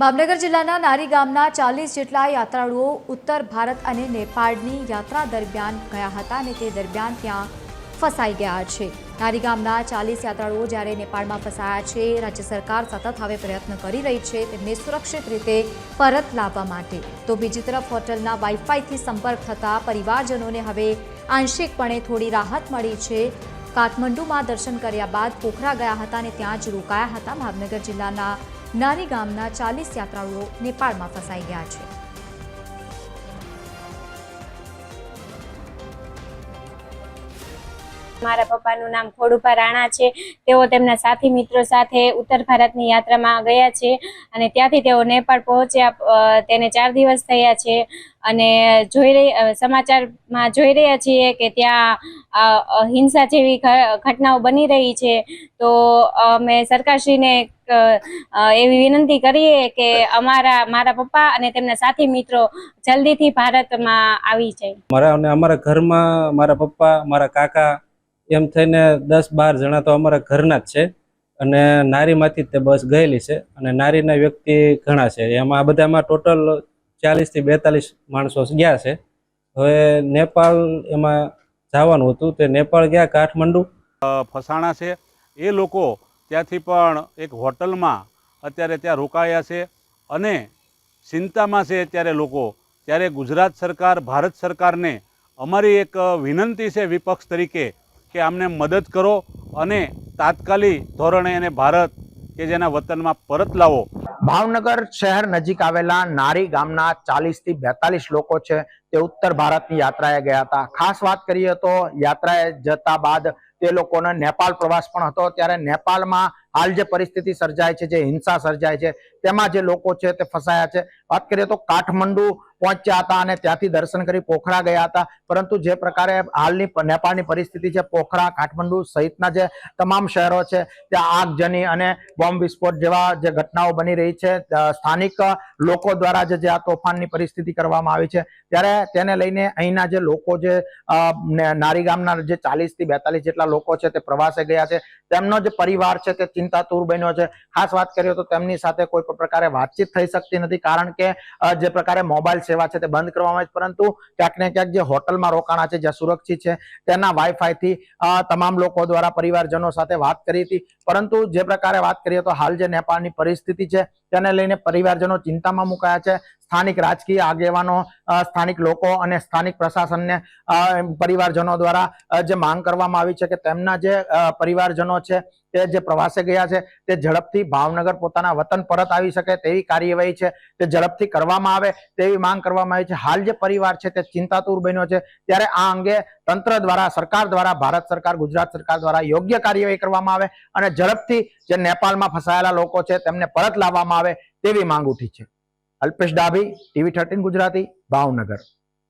ભાવનગર જિલ્લાના નારી ગામના ચાલીસ જેટલા યાત્રાળુઓ ઉત્તર ભારત અને નેપાળની યાત્રા દરમિયાન ગયા હતા અને તે દરમિયાન ત્યાં ફસાઈ ગયા છે. નારી ગામના ચાલીસ યાત્રાળુઓ જ્યારે નેપાળમાં ફસાયા છે, રાજ્ય સરકાર સતત હવે પ્રયત્ન કરી રહી છે તેમને સુરક્ષિત રીતે પરત લાવવા માટે. તો બીજી તરફ હોટલના વાઈફાઈથી સંપર્ક થતાં પરિવારજનોને હવે આંશિકપણે થોડી રાહત મળી છે. કાઠમંડુમાં દર્શન કર્યા બાદ પોખરા ગયા હતા અને ત્યાં જ રોકાયા હતા. ભાવનગર જિલ્લાના નારી ગામના ચાલીસ યાત્રાળુઓ નેપાળમાં ફસાઈ ગયા છે. મારા પપ્પાનું નામ ખોડુભા રાણા છે. તેઓ તેમના સાથી મિત્રો સાથે ઉત્તર ભારતની યાત્રામાં ગયા છે અને ત્યાંથી તેઓ નેપાળ પહોંચ્યા તેને ચાર દિવસ થયા છે અને જોઈ રહી સમાચારમાં જોઈ રહ્યા છીએ કે ત્યાં હિંસા જેવી ઘટનાઓ બની રહી છે. તો અમે સરકારશ્રીને એવી વિનંતી કરીએ કે અમારા, મારા પપ્પા અને તેમના સાથી મિત્રો જલ્દીથી ભારતમાં આવી જાય. મારા અને અમારા ઘરમાં મારા પપ્પા, મારા કાકા એમ થઈને દસ બાર જણા તો અમારા ઘરના જ છે. અને નારીમાંથી તે બસ ગયેલી છે. અને નારીના વ્યક્તિ ઘણા છે. એમાં આ બધામાં ટોટલ ચાલીસથી બેતાલીસ માણસો ગયા છે. હવે નેપાળ એમાં જવાનું હતું. તે નેપાળ ગયા કાઠમંડુ. ફસાણા છે. એ લોકો ત્યાંથી પણ એક હોટલમાં અત્યારે ત્યાં રોકાયા છે. અને ચિંતામાં છે અત્યારે લોકો. ત્યારે ગુજરાત સરકાર, ભારત સરકારને અમારી એક વિનંતી છે વિપક્ષ તરીકે કે આમને મદદ કરો અને તાત્કાલિક ધોરણે એને ભારત કે જેના વતનમાં પરત લાવો. ભાવનગર શહેર નજીક આવેલા નારી ગામના ચાલીસથી બેતાલીસ લોકો છે તે ઉત્તર ભારતની યાત્રાએ ગયા હતા. ખાસ વાત કરીએ તો યાત્રાએ જતા બાદ તે લોકોનો નેપાળ પ્રવાસ પણ હતો. ત્યારે નેપાળમાં હાલ જે પરિસ્થિતિ સર્જાય છે, જે હિંસા સર્જાય છે તેમાં જે લોકો છે તે ફસાયા છે. વાત કરીએ તો કાઠમંડુ પહોંચ્યા હતા અને ત્યાંથી દર્શન કરી પોખરા ગયા હતા. પરંતુ જે પ્રકારે હાલની નેપાળની પરિસ્થિતિ છે, પોખરા, કાઠમંડુ સહિતના જે તમામ શહેરો છે, ત્યાં આગજની અને બોમ્બ વિસ્ફોટ જેવા જે ઘટનાઓ બની રહી છે સ્થાનિક લોકો દ્વારા જે આ તોફાનની પરિસ્થિતિ કરવામાં આવી છે, ત્યારે તેને લઈને અહીંના જે લોકો જે નારી ગામના જે ચાલીસથી બેતાલીસ જેટલા લોકો છે તે પ્રવાસે ગયા છે. તેમનો જે પરિવાર છે તે ચિંતાતુર બન્યો છે. ખાસ વાત કરીએ તો તેમની સાથે કોઈ પ્રકારે વાતચીત થઈ શકતી નથી, કારણ કે જે પ્રકારે મોબાઈલ સેવા છે તે બંધ કરવામાં આવી પરંતુ ક્યાંક ને ક્યાંક જે હોટલમાં રોકાણા છે, જ્યાં સુરક્ષિત છે, તેના વાઈફાઈ થી તમામ લોકો દ્વારા પરિવારજનો સાથે વાત કરી હતી. પરંતુ જે પ્રકારે વાત કરીએ તો હાલ જે નેપાળની પરિસ્થિતિ છે, તેને લઈને પરિવારજનો ચિંતામાં મુકાયા છે. સ્થાનિક રાજકીય આગેવાનો સ્થાનિક લોકો અને સ્થાનિક પ્રશાસનને પરિવારજનો દ્વારા જે માંગ કરવામાં આવી છે કે તેમના જે પરિવારજનો છે, તે જે પ્રવાસે ગયા છે, તે ઝડપથી ભાવનગર પોતાના વતન પરત આવી શકે તેવી કાર્યવાહી છે, તે ઝડપથી કરવામાં આવે તેવી માંગ કરવામાં આવી છે. હાલ જે પરિવાર છે તે ચિંતાતુર બન્યો છે. ત્યારે આ અંગે તંત્ર દ્વારા, સરકાર દ્વારા, ભારત સરકાર, ગુજરાત સરકાર દ્વારા યોગ્ય કાર્યવાહી કરવામાં આવે અને ઝડપથી જે નેપાળમાં ફસાયેલા લોકો છે તેમને પરત લાવવામાં આવે તેવી માંગ ઉઠી છે. Alpesh Dabhi TV thirteen Gujarati Bhavnagar.